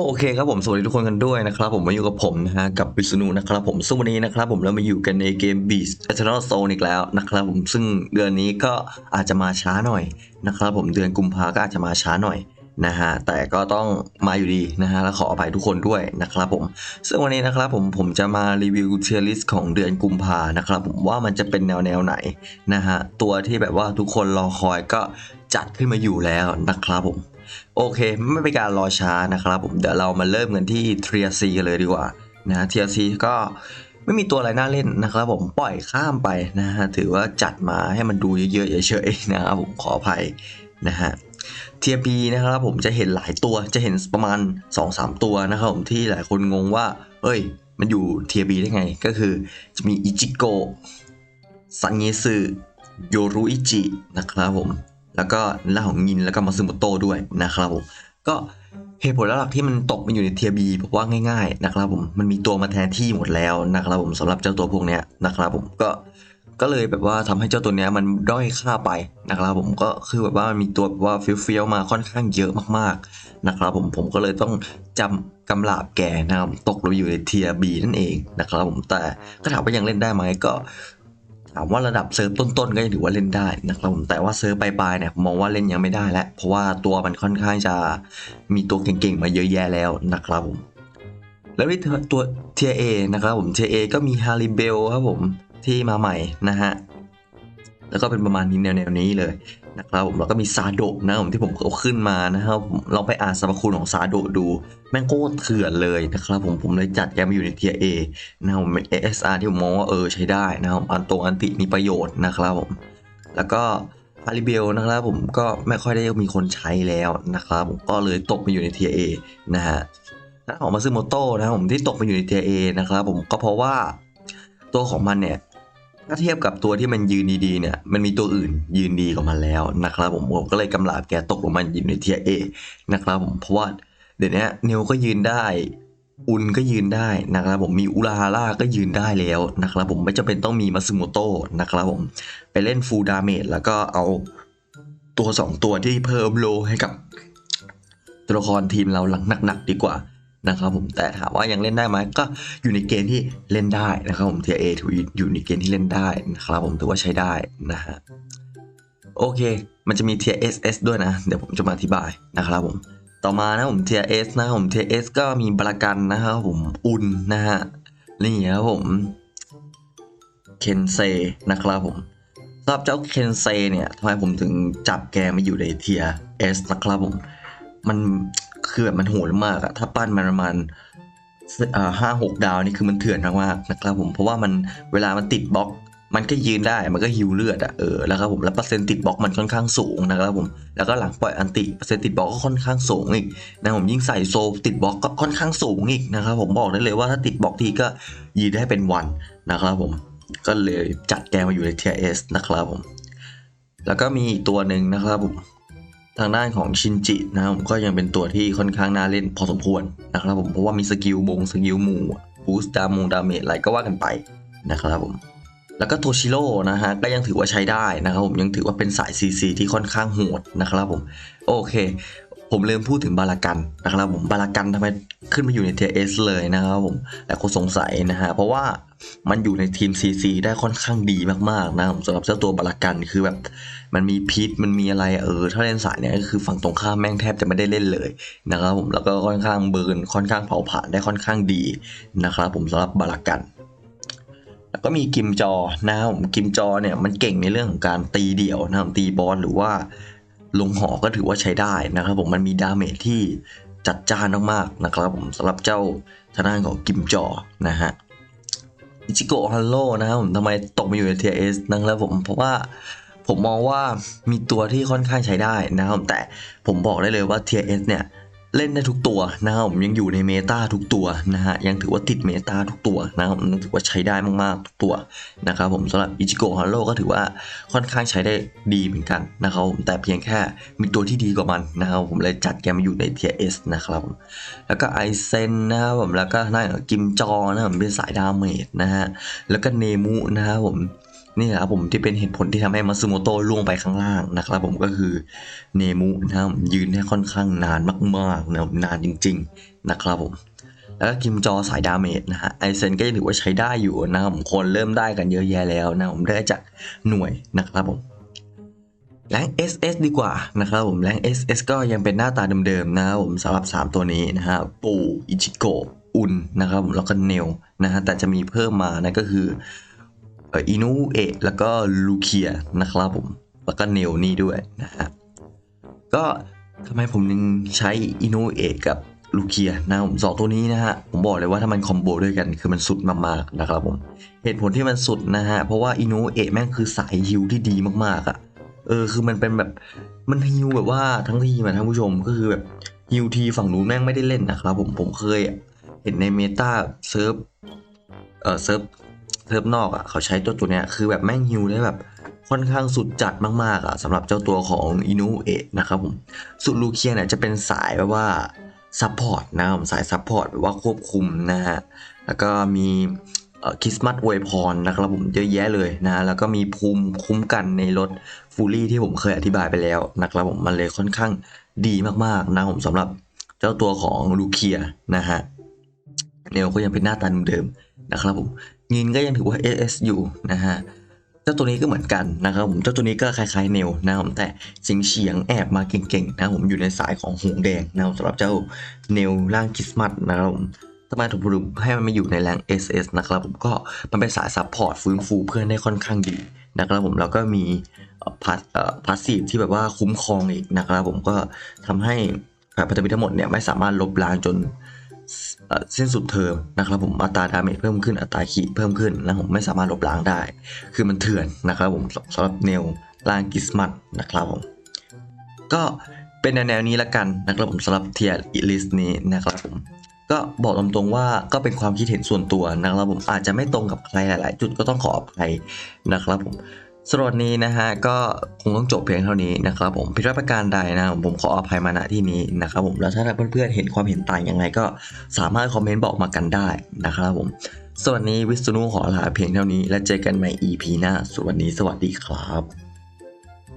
โอเคครับผมสวัสดีทุกคนกันด้วยนะครับ ผมมาอยู่กับผมนะฮะกับวิษณุนะครับผมซึ่งวันนี้นะครับผมเรามาอยู่กันในเกม Beast Eternal Zone อีกแล้วนะครับผมซึ่งเดือนนี้ก็อาจจะมาช้าหน่อยนะครับผมเดือนกุมภาก็อาจจะมาช้าหน่อยนะฮะแต่ก็ต้องมาอยู่ดีนะฮะและขออภัยทุกคนด้วยนะครับผมซึ่งวันนี้นะครับผมผมจะมารีวิวเทียร์ลิสของเดือนกุมภานะครับผมว่ามันจะเป็นแนวแนวไหนนะฮะตัวที่แบบว่าทุกคนรอคอยก็จัดขึ้นมาอยู่แล้วนะครับผม โอเค ไม่เป็นการรอช้านะครับผมเดี๋ยวเรามาเริ่มกันที่เทียซีกันเลยดีกว่านะเทียซีก็ไม่มีตัวอะไรน่าเล่นนะครับผมปล่อยข้ามไปนะฮะถือว่าจัดมาให้มันดูเยอะๆเฉยๆนะครับผมขออภัยนะฮะเทียบีนะครับผมจะเห็นหลายตัวจะเห็นประมาณ 2-3 ตัวนะครับผมที่หลายคนงงว่า เอ้ย มันอยู่เทียบีได้ไง ก็คือจะมีอิจิโกะซันเงสึโยรุอิจินะครับผม แล้วก็ในร่างของงินแล้วก็มาซึโมโตะด้วยนะครับผมก็เหตุผลหลักที่มันตกมาอยู่ในเทียบีผมว่าง่ายๆนะครับผมมันมีตัวมาแทนที่หมดแล้วนะครับผมสำหรับเจ้าตัวพวกเนี้ยนะครับผมก็ก็เลยแบบว่าทำให้เจ้าตัวเนี้ยมันด้อยค่าไปนะครับผมก็คือแบบว่ามันมีตัวแบบว่าเฟี้ยวๆมาค่อนข้างเยอะมากๆนะครับผมผมก็เลยต้องจำกำลาบแก่นะครับตกลงอยู่ในเทียบีนั่นเองนะครับผมแต่ก็ถามว่ายังเล่นได้ไหมก็ ถามว่าระดับเซิร์ฟต้นๆก็ยังถือว่าเล่นได้นะครับผมแต่ว่าเซิร์ฟปลายๆเนี่ยมองว่าเล่นยังไม่ได้แล้วเพราะว่าตัวมันค่อนข้างจะมีตัวเก่งๆมาเยอะแยะแล้วนะครับผมแล้วที่ตัวเทเอนะครับผมเทเอก็มีฮาริเบลครับผมที่มาใหม่นะฮะ แล้วก็เป็นประมาณนี้แนวๆนี้เลยนะครับผมแล้วก็มีซาโดะนะผมที่ผมเอาขึ้นมานะครับผมลองไปอ่านสรรพคุณของซาโดะดู แม่งโคตรเถื่อนเลยนะครับผมผมเลยจัดแกมาอยู่ในเทียเอนะครับผมเป็น ASR ที่ผมมองว่าเออใช้ได้นะครับอันตรงอันติมีประโยชน์นะครับผมแล้วก็ฮาริเบลนะครับผมก็ไม่ค่อยได้มีคนใช้แล้วนะครับผมก็เลยตกมาอยู่ในเทียเอนะฮะถ้าของมาซึโมโต้นะครับผมที่ตกมาอยู่ในเทียเอนะครับผมก็เพราะว่าตัวของมันเนี่ย ถ้าเทียบกับตัวที่มันยืนดีๆเนี่ยมันมีตัวอื่นยืนดีกว่ามันแล้วนะครับผมผมก็เลยกำลาบแกตกลงมาอยู่ในเทียเอนะครับผมเพราะว่าเดี๋ยวนี้เนวก็ยืนได้อุนก็ยืนได้นะครับผมมีอุราฮาร่าก็ยืนได้แล้วนะครับผมไม่จำเป็นต้องมีมาซึโมโต้นะครับผมไปเล่นฟูลดาเมจแล้วก็เอาตัว 2 ตัวที่เพิ่มโลให้กับตัวละครทีมเราหลังหนักๆดีกว่า นะครับผมแต่ถามว่ายังเล่นได้ไหมก็อยู่ในเกณฑ์ที่เล่นได้นะครับผมเทียเอถือยู่ในเกณฑ์ที่เล่นได้นะครับผมถือว่าใช้ได้นะฮะโอเค มันจะมีเทีย SS ด้วยนะ เดี๋ยวผมจะมาอธิบายนะครับผม ต่อมานะผมเทียเอสนะครับผมเทียเอสก็มีบรากันนะครับผมอุ่นนะฮะนี่ครับผมเคนเซนะครับผมสำหรับเจ้าเคนเซเนี่ยทำไมผมถึงจับแกมาอยู่ในเทียเอสนะครับผม มัน คือแบบมันโหดมากอะถ้าปั้นมันประมาณห้าหกดาวนี่คือมันเถื่อนมากๆนะครับผมเพราะว่ามันเวลามันติดบล็อก มันก็ยืนได้มันก็ฮิวเลือดอะเออแล้วครับผมแล้วเปอร์เซ็นต์ติดบล็อกมันค่อนข้างสูงนะครับผมแล้วก็หลังปล่อยอันติเปอร์เซ็นต์ติดบล็อกก็ค่อนข้างสูงอีกนะผมยิ่งใส่โซลติดบล็อกก็ค่อนข้างสูงอีกนะครับผมบอกได้เลยว่าถ้าติดบล็อกทีก็ยืนได้เป็นวันนะครับผมก็เลยจัดแกมาอยู่ในเทียเอสนะครับผมแล้วก็มีอีกตัวหนึ่งนะครับผม ทางด้านของชินจินะครับก็ยังเป็นตัวที่ค่อนข้างน่าเล่นพอสมควรนะครับผมเพราะว่ามีสกิลบงสกิลหมู่บูสต์ดามูดาเมจอะไรก็ว่ากันไปนะครับผมแล้วก็โทชิโร่นะฮะก็ยังถือว่าใช้ได้นะครับผมยังถือว่าเป็นสาย CC ที่ค่อนข้างโหดนะครับผมโอเค ผมลืมพูดถึงบารากันนะครับผมบารากันทำไมขึ้นมาอยู่ในเทียเอสเลยนะครับผมแต่คนสงสัยนะฮะเพราะว่า มันอยู่ในทีม CC ได้ค่อนข้างดีมากๆนะครับสำหรับเจ้าตัวบารากันคือแบบ มันมีพิษมันมีอะไรเออถ้าเล่นสายเนี่ยก็คือฝั่งตรงข้ามแม่งแทบจะไม่ได้เล่นเลยนะครับผมแล้วก็ค่อนข้างเบิร์นค่อนข้างเผาผลาญได้ค่อนข้างดีนะครับผมสำหรับบารากันแล้วก็มีกิมจอนะครับผมกิมจอเนี่ยมันเก่งในเรื่องของการตีเดี่ยวนะครับตีบอลหรือว่าลงหอก็ถือว่าใช้ได้นะครับผมมันมีดาเมจที่จัดจ้านมากๆนะครับผมสำหรับเจ้าทางด้านของกิมจอนะฮะ อิจิโกะฮัลโลนะครับผมทำไมตกมาอยู่ในเทียเอสนะครับผมเพราะว่าผมมองว่ามีตัวที่ค่อนข้างใช้ได้นะครับแต่ผมบอกได้เลยว่าเทียเอสเนี่ย เล่นได้ทุกตัวนะครับผมยังอยู่ในเมตาทุกตัวนะฮะยังถือว่าติดเมตาทุกตัวนะครับถือว่าใช้ได้มากๆทุกตัวนะครับผมสำหรับอิจิโกะฮาโร่ก็ถือว่าค่อนข้างใช้ได้ดีเหมือนกันนะครับผมแต่เพียงแค่มีตัวที่ดีกว่ามันนะครับผมเลยจัดแกมาอยู่ในเทียเอสนะครับผมแล้วก็ไอเซนนะครับผมแล้วก็น้ากิมจอนะครับผมเป็นสายดาเมจนะฮะแล้วก็เนมุนะครับผม นี่แหละครับผมที่เป็นเหตุผลที่ทำให้มาซึโมโตะล่วงไปข้างล่างนะครับผมก็คือเนมุนะครับยืนได้ค่อนข้างนานมากๆนะนานจริง ๆนะครับผมแล้วก็กิมจอสายดาเมจนะฮะไอเซนก็ถือว่าใช้ได้อยู่นะครับผมคนเริ่มได้กันเยอะแยะแล้วนะผมได้จากหน่วยนะครับผมแรง SS ดีกว่านะครับผมแรง SS ก็ยังเป็นหน้าตาเดิมๆนะครับผมสำหรับ 3 ตัวนี้นะฮะปูอิจิโกะอุนนะครับผมแล้วก็เนลนะฮะแต่จะมีเพิ่มมานะก็คือ อินูเอะแล้วก็ลูเคียนะครับผม แล้วก็เนลนี่ด้วยนะฮะก็ทำไมผมยังใช้อินูเอะกับลูเคียนะผมสองตัวนี้นะฮะผมบอกเลยว่าถ้ามันคอมโบด้วยกันคือมันสุดมากๆนะครับผม เหตุผลที่มันสุดนะฮะเพราะว่าอินูเอะแม่งคือสายฮิวที่ดีมากๆอะ่ะเออคือมันเป็นแบบมันฮิวแบบว่าทั้งทีมอะท่านผู้ชมก็คือแบบฮิวทีฝั่งนู้นแม่งไม่ได้เล่นนะครับผมผมเคยเห็นในเมตาเซิร์ฟเออเซิร์ฟ เซิร์ฟนอกอะ่ะเขาใช้ตัวตัวเนี้ยคือแบบแม่งฮิวได้แบบค่อนข้างสุดจัดมากๆอะสำหรับเจ้าตัวของอินูเอะนะครับผมสุดลูเคียเนี่ยจะเป็นสายแบบว่าซัพพอร์ตนะผมสายซัพพอร์ตแบบว่าควบคุมนะฮะแล้วก็มีคริสต์มาสอวยพรนะครับผมเยอะแยะเลยนะแล้วก็มีภูมิคุ้มกันในรถฟูลี่ที่ผมเคยอธิบายไปแล้วนะครับผมมันเลยค่อนข้างดีมากๆนะผมสำหรับเจ้าตัวของลูเคียนะฮะเนลก็ยังเป็นหน้าตาเดิมนะครับผม ยินก็ยังถือว่า AS อยู่นะฮะเจ้าตัวนี้ก็เหมือนกันนะครับผม เจ้าตัวนี้ก็คล้ายๆเนลนะครับผมแต่สิงเฉียงแอบมาเก่งๆนะผมอยู่ในสายของหงแดงนะสำหรับเจ้าเนลร่างคริสต์มาสนะครับผมทำไมถูกรุมให้มันมาอยู่ในแรง SS นะครับผมก็มันเป็นสายซัพพอร์ตฟื้นฟูเพื่อนได้ค่อนข้างดีนะครับผมแล้วก็มีพาสพาสซีฟที่แบบว่าคุ้มครองอีกนะครับผมก็ทำให้แผลพันธมิตรทั้งหมดเนี่ยไม่สามารถลบล้างจน สิ้นสุดเทอมนะครับผมอัตราดาเมจเพิ่มขึ้นอัตราขีดเพิ่มขึ้นนะผมไม่สามารถลบล้างได้ คือมันเถื่อนนะครับผมสำหรับเนลล่างกิสมัตนะครับผมก็เป็นแนวนี้ละกันนะครับผมสำหรับเทียร์ลิสนี้นะครับผมก็บอกตรงๆว่าก็เป็นความคิดเห็นส่วนตัวนะครับผมอาจจะไม่ตรงกับใครหลาย ๆ จุดก็ต้องขออภัยนะครับผม สำหรับวันนี้นะฮะก็คงต้องจบเพียงเท่านี้นะครับผมผิดพลาดประการใดนะผมขออภัยมาณที่นี้นะครับผมแล้วถ้าเพื่อนๆเห็นความเห็นต่างยังไงก็สามารถคอมเมนต์บอกมากันได้นะครับผมสวัสดีวิศนุขอลาเพียงเท่านี้ และเจอกันใหม่ EP หน้าสวัสดีสวัสดีครับ